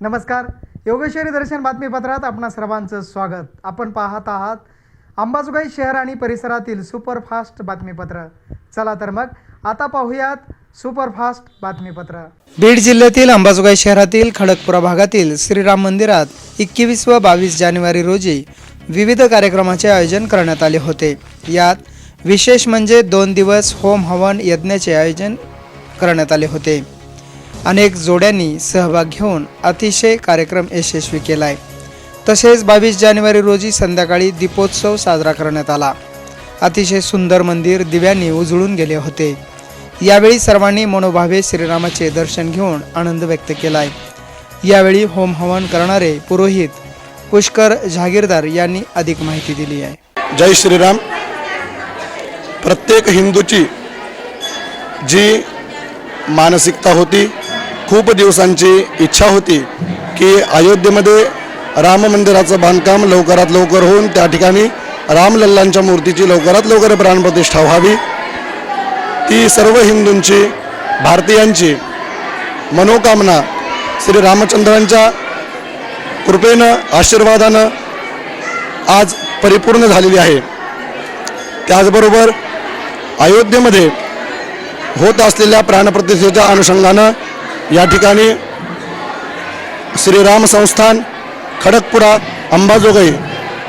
नमस्कार. योगेश्वरी दर्शन बातमीपत्रात आपणा सर्वांचं स्वागत. आपण पाहत आहात अंबाजोगाई शहर आणि परिसरातील सुपरफास्ट बातमीपत्र. चला तर मग आता पाहूयात सुपरफास्ट बातमीपत्र. बीड जिल्ह्यातील अंबाजोगाई शहरातील खडकपुरा भागातील श्रीराम मंदिरात एकवीस व बावीस जानेवारी रोजी विविध कार्यक्रमाचे आयोजन करण्यात आले होते. यात विशेष म्हणजे दोन दिवस होम हवन यज्ञाचे आयोजन करण्यात आले होते. अनेक जोड्यांनी सहभाग घेऊन अतिशय कार्यक्रम यशस्वी केला आहे तसेच बावीस जानेवारी रोजी संध्याकाळी दीपोत्सव साजरा करण्यात आला. अतिशय सुंदर मंदिर दिव्यांनी उजळून गेले होते. यावेळी सर्वांनी मनोभावे श्रीरामाचे दर्शन घेऊन आनंद व्यक्त केला आहे यावेळी होम हवन करणारे पुरोहित पुष्कर जहागीरदार यांनी अधिक माहिती दिली आहे. जय श्रीराम. प्रत्येक हिंदूची जी मानसिकता होती खूप दिवसांची इच्छा होती की अयोध्येमध्ये राम मंदिराचं बांधकाम लवकरात लवकर होऊन त्या ठिकाणी रामलल्लांच्या मूर्तीची लवकरात लवकर प्राणप्रतिष्ठा व्हावी. ती सर्व हिंदूंची भारतीयांची मनोकामना श्री रामचंद्रांच्या कृपेनं आशीर्वादानं आज परिपूर्ण झालेली आहे. त्याचबरोबर अयोध्येमध्ये होत असलेल्या प्राणप्रतिष्ठेच्या अनुषंगानं या ठिकाणी श्रीराम संस्थान खडकपुरा अंबाजोगाई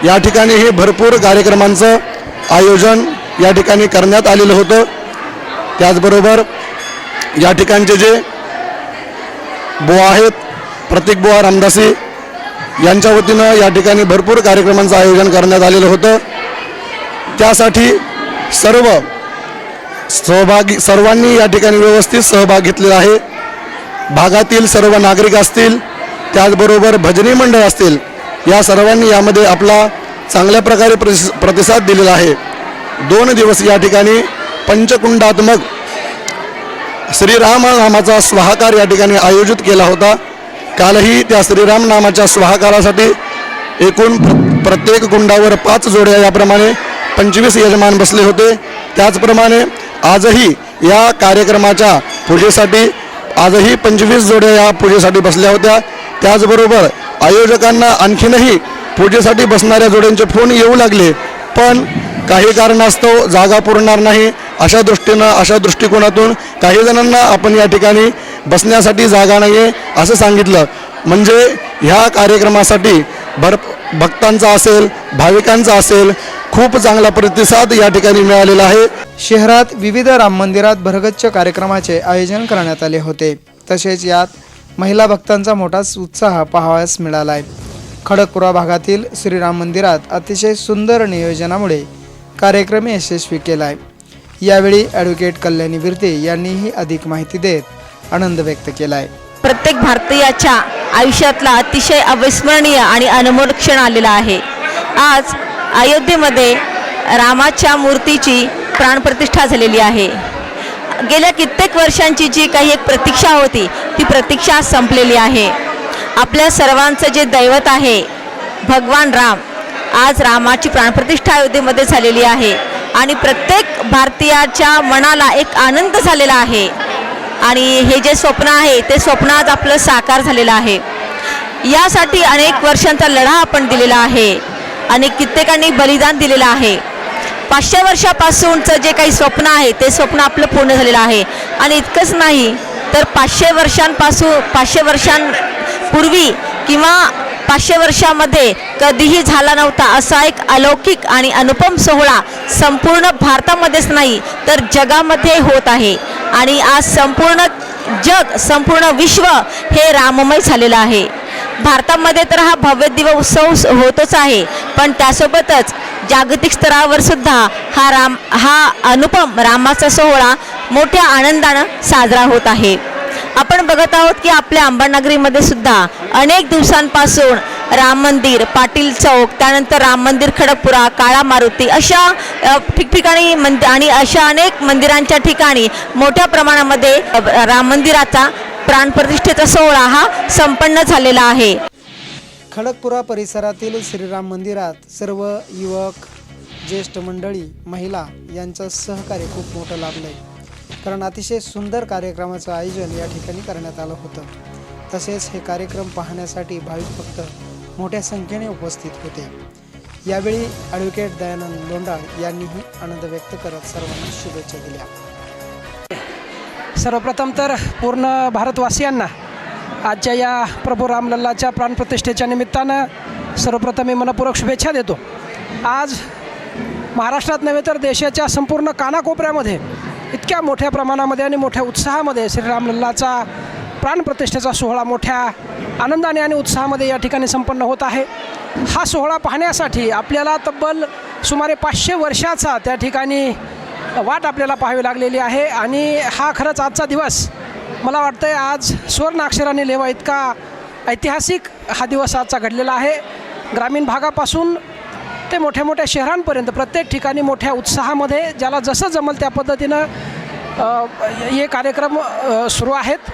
या ठिकाणी हे भरपूर कार्यक्रमांचं आयोजन या ठिकाणी करण्यात आलेलं होतं. त्याचबरोबर या ठिकाणचे जे बुवा आहेत प्रतीक बुवा रामदासी यांच्या वतीनं या ठिकाणी भरपूर कार्यक्रमांचं आयोजन करण्यात आलेलं होतं. त्यासाठी सर्व सहभागी सर्वांनी या ठिकाणी व्यवस्थित सहभाग घेतलेला आहे. भागातील सर्व नागरिक असतील त्याचबरोबर भजनी मंडळ असतील या सर्वांनी यामध्ये आपला चांगल्या प्रकारे प्रतिस प्रतिसाद दिलेला आहे. दोन दिवस या ठिकाणी पंचकुंडात्मक श्रीराम नामाचा स्वाहाकार या ठिकाणी आयोजित केला होता. कालही त्या श्रीराम नामाच्या स्वाहाकारासाठी एकूण प्रत्येक कुंडावर पाच जोड्या याप्रमाणे पंचवीस यजमान बसले होते. त्याचप्रमाणे आजही या कार्यक्रमाच्या पूजेसाठी आजही पंचवीस जोड्या या पूजेसाठी बसल्या होत्या. त्याचबरोबर आयोजकांना आणखीनही पूजेसाठी बसणाऱ्या जोड्यांचे फोन येऊ लागले पण काही कारणास्तव जागा पुरणार नाही. अशा दृष्टीनं अशा दृष्टिकोनातून काही जणांना आपण या ठिकाणी बसण्यासाठी जागा नाही आहे असं सांगितलं. म्हणजे ह्या कार्यक्रमासाठी भर भक्तांचा असेल भाविकांचा असेल खूप चांगला प्रतिसाद या ठिकाणी मिळालेला आहे. शहरात विविध राम मंदिरात भरगच्च कार्यक्रमाचे आयोजन करण्यात आले होते. तसेच यात महिला भक्तांचा मोठाच उत्साह पाहावयास मिळाला आहे खडकपुरा भागातील श्रीराम मंदिरात अतिशय सुंदर नियोजनामुळे कार्यक्रम यशस्वी केला आहे यावेळी ॲडव्होकेट कल्याणी विरते यांनीही अधिक माहिती देत आनंद व्यक्त केला आहे प्रत्येक भारतीयाच्या आयुष्यातला अतिशय अविस्मरणीय आणि अनमोल क्षण आलेला आहे. आज अयोध्येमध्ये रामाच्या मूर्तीची प्राणप्रतिष्ठा झालेली आहे. गेल्या कित्येक वर्षांची जी काही एक प्रतीक्षा होती ती प्रतीक्षा संपलेली आहे. आपल्या सर्वांचं जे दैवत आहे भगवान राम आज रामाची प्राणप्रतिष्ठा अयोध्येमध्ये झालेली आहे. आणि प्रत्येक भारतीयाच्या मनाला एक आनंद झालेला आहे. आणि हे जे स्वप्न आहे ते स्वप्न आज आपलं साकार झालेलं आहे. यासाठी अनेक वर्षांचा लढा आपण दिलेला आहे आणि कित्येकांनी बलिदान दिलेलं आहे. पाचशे वर्षापासूनचं जे काही स्वप्न आहे ते स्वप्न आपलं पूर्ण झालेलं आहे. आणि इतकंच नाही तर पाचशे वर्षांपासून पाचशे वर्षांपूर्वी किंवा पाचशे वर्षामध्ये कधीही झाला नव्हता असा एक अलौकिक आणि अनुपम सोहळा संपूर्ण भारतामध्येच नाही तर जगामध्ये होत आहे. आणि आज संपूर्ण जग संपूर्ण विश्व हे राममय झालेलं आहे. भारतामध्ये तर हा भव्य दिव उत्सव होतच आहे पण त्यासोबतच जागतिक स्तरावर सुद्धा हा राम हा अनुपम रामाचा सोहळा मोठ्या आनंदानं साजरा होत आहे. आपण बघत आहोत की आपल्या अंबानगरीमध्ये सुद्धा अनेक दिवसांपासून राम मंदिर पाटील चौक त्यानंतर राम मंदिर खडकपुरा काळा मारुती अशा ठिकठिकाणी मंद आणि अशा अनेक मंदिरांच्या ठिकाणी मोठ्या प्रमाणामध्ये राम मंदिराचा प्राणप्रतिष्ठेचा सोहळा हा संपन्न झालेला आहे. खडकपुरा परिसरातील श्रीराम मंदिरात सर्व युवक ज्येष्ठ मंडळी महिला यांचं सहकार्य खूप मोठं लाभलं आहे कारण अतिशय सुंदर कार्यक्रमाचं आयोजन या ठिकाणी करण्यात आलं होतं. तसेच हे कार्यक्रम पाहण्यासाठी भाविक फक्त मोठ्या संख्येने उपस्थित होते. यावेळी ॲडव्होकेट दयानंद लोंढाळ यांनीही आनंद व्यक्त करत सर्वांना शुभेच्छा दिल्या. सर्वप्रथम तर पूर्ण भारतवासियांना आजच्या या प्रभू रामलल्लाच्या प्राणप्रतिष्ठेच्या निमित्तानं सर्वप्रथम मी मनपूर्वक शुभेच्छा देतो. आज महाराष्ट्रात नव्हे तर देशाच्या संपूर्ण कानाकोपऱ्यामध्ये इतक्या मोठ्या प्रमाणामध्ये आणि मोठ्या उत्साहामध्ये श्री रामलल्लाचा प्राणप्रतिष्ठेचा सोहळा मोठ्या आनंदाने आणि उत्साहामध्ये या ठिकाणी संपन्न होत आहे. हा सोहळा पाहण्यासाठी आपल्याला तब्बल सुमारे पाचशे वर्षाचा त्या ठिकाणी वाट आपल्याला पाहावी लागलेली आहे आणि हा खरंच आजचा दिवस मला वाटतं आहे आज सुवर्ण अक्षराने लिहावा इतका ऐतिहासिक हा दिवस आजचा घडलेला आहे. ग्रामीण भागापासून ते मोठ्या मोठ्या शहरांपर्यंत प्रत्येक ठिकाणी मोठ्या उत्साहामध्ये ज्याला जसं जमल त्या पद्धतीनं हे कार्यक्रम सुरू आहेत.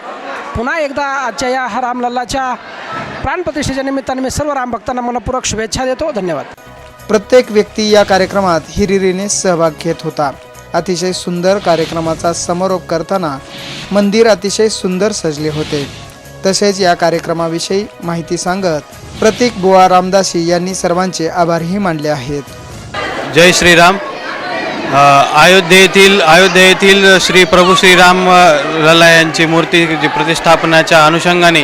पुन्हा एकदा आजच्या या हा रामलल्लाच्या प्राणप्रतिष्ठेच्या निमित्ताने मी सर्व रामभक्तांना मनपूर्वक शुभेच्छा देतो. धन्यवाद. प्रत्येक व्यक्ती या कार्यक्रमात हिरिरीने सहभाग घेत होता. अतिशय सुंदर कार्यक्रमाचा समारोप करताना मंदिर अतिशय सुंदर सजले होते. तसेच या कार्यक्रमाविषयी माहिती सांगत प्रतीक बुवा रामदासी यांनी सर्वांचे आभारही मानले आहेत. जय श्रीराम. अयोध्येतील अयोध्येतील श्री प्रभू श्रीराम लला यांची मूर्ती प्रतिष्ठापनाच्या अनुषंगाने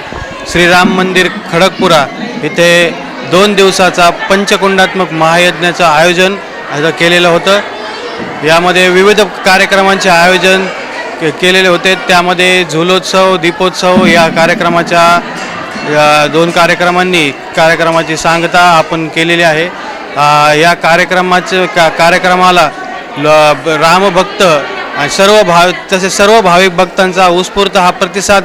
श्रीराम मंदिर खडकपुरा इथे दोन दिवसाचा पंचकुंडात्मक महायज्ञाचं आयोजन केलेलं होतं. यामध्ये विविध कार्यक्रमांचे आयोजन के केलेले होते. त्यामध्ये झुलोत्सव दीपोत्सव या कार्यक्रमाच्या दोन कार्यक्रमांनी कार्यक्रमाची सांगता आपण केलेली आहे. या कार्यक्रमाचं का कार्यक्रमाला ल रामभक्त आणि सर्व भाव तसेच सर्व भाविक भक्तांचा उत्स्फूर्त हा प्रतिसाद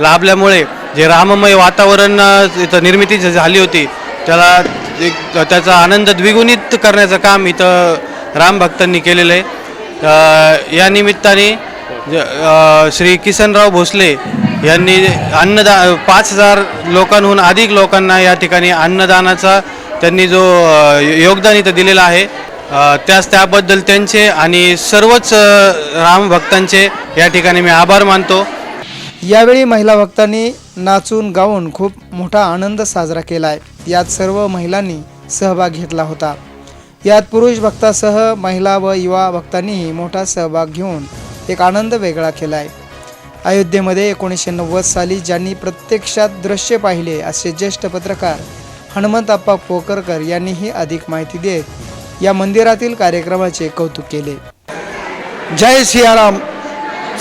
लाभल्यामुळे जे राममय वातावरण इथं निर्मिती झाली होती त्याला एक त्याचा आनंद द्विगुणित करण्याचं काम इथं रामभक्तांनी केलेलं आहे. या निमित्ताने ज- श्री किसनराव भोसले यांनी अन्नदा पाच हजार लोकांहून अधिक लोकांना या ठिकाणी अन्नदानाचा त्यांनी जो योगदान इथं दिलेलं आहे. त्याच त्याबद्दल त्यांचे आणि सर्वच रामभक्तांचे या ठिकाणी मी आभार मानतो. यावेळी महिला भक्तांनी नाचून गाऊन खूप मोठा आनंद साजरा केला आहे यात सर्व महिलांनी सहभाग घेतला होता. यात पुरुष भक्तासह महिला व युवा भक्तांनीही मोठा सहभाग घेऊन एक आनंद वेगळा केला आहे अयोध्येमध्ये एकोणीसशे नव्वद साली ज्यांनी प्रत्यक्षात दृश्य पाहिले असे ज्येष्ठ पत्रकार हनुमंतप्पा पोकरकर यांनीही अधिक माहिती देत या मंदिरातील कार्यक्रमाचे कौतुक केले. जय सियाराम.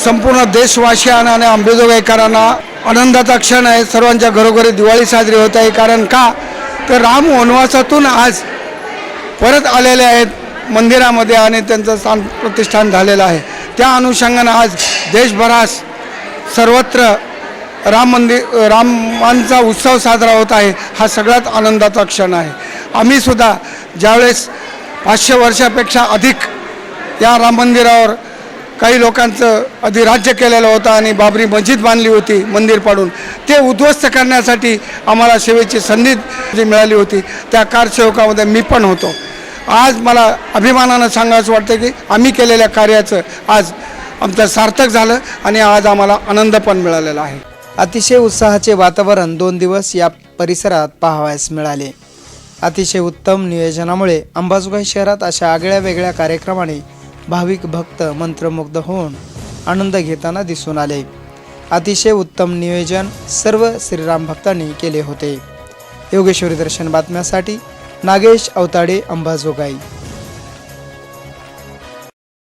संपूर्ण देशवासियांना आणि अंबेजोगाईकरांना आनंदाचा क्षण आहे. सर्वांच्या घरोघरी दिवाळी साजरी होत आहे. कारण का? तर राम वनवासातून आज परत आलेले आहेत मंदिरामध्ये आणि त्यांचं स्थान प्रतिष्ठान झालेलं आहे. त्या अनुषंगानं आज देशभरास सर्वत्र राम मंदिर रामांचा उत्सव साजरा होत आहे. हा सगळ्यात आनंदाचा क्षण आहे. आम्हीसुद्धा ज्यावेळेस पाचशे वर्षापेक्षा अधिक या राम मंदिरावर काही लोकांचं अधिराज्य केलेलं होतं आणि बाबरी मस्जिद बांधली होती मंदिर पाडून. ते उद्ध्वस्त करण्यासाठी आम्हाला सेवेची संधी जी मिळाली होती त्या कारसेवकामध्ये मी पण होतो. आज मला अभिमानानं सांगायचं वाटतं की आम्ही केलेल्या कार्याचं आज आमचं सार्थक झालं आणि आज आम्हाला आनंद पण मिळालेला आहे. अतिशय उत्साहाचे वातावरण दोन दिवस या परिसरात पाहावयास मिळाले. अतिशय उत्तम नियोजनामुळे अंबाजोगाई शहरात अशा आगळ्या वेगळ्या कार्यक्रमाने भाविक भक्त मंत्रमुग्ध होऊन आनंद घेताना दिसून आले. अतिशय उत्तम नियोजन सर्व श्रीराम भक्तांनी केले होते. योगेश्वरी दर्शन बातम्यासाठी नागेश अवताडे अंबाजोगाई.